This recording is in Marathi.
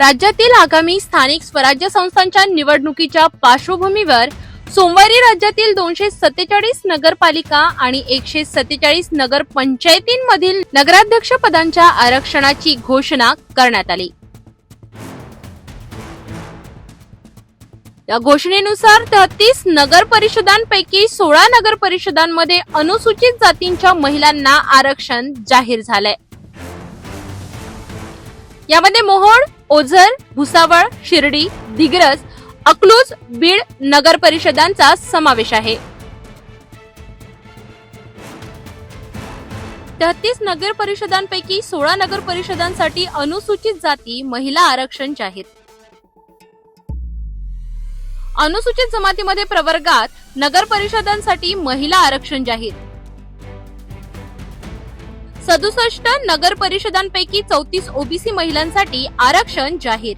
राज्यातील आगामी स्थानिक स्वराज्य संस्थांच्या निवडणुकीच्या पार्श्वभूमीवर सोमवारी राज्यातील दोनशे सत्तेचाळीस नगरपालिका आणि एकशे सत्तेचाळीस नगर पंचायतींमधील नगराध्यक्ष पदांच्या आरक्षणाची घोषणा करण्यात आली. या घोषणेनुसार तेहतीस नगर परिषदांपैकी सोळा नगर परिषदांमध्ये अनुसूचित जातींच्या महिलांना आरक्षण जाहीर झालंय. यामध्ये मोहोळ ओझर भुसावळ शिर्डी दिग्रस अकलूज बीड नगर परिषदांचा समावेश आहे. तेहतीस नगर परिषदांपैकी सोळा नगर परिषदांसाठी अनुसूचित जाती महिला आरक्षण जाहीर. अनुसूचित जमातीमध्ये प्रवर्गात नगर परिषदांसाठी महिला आरक्षण जाहीर. सदुसष्ट नगर परिषदांपैकी चौतीस ओबीसी महिलांसाठी आरक्षण जाहीर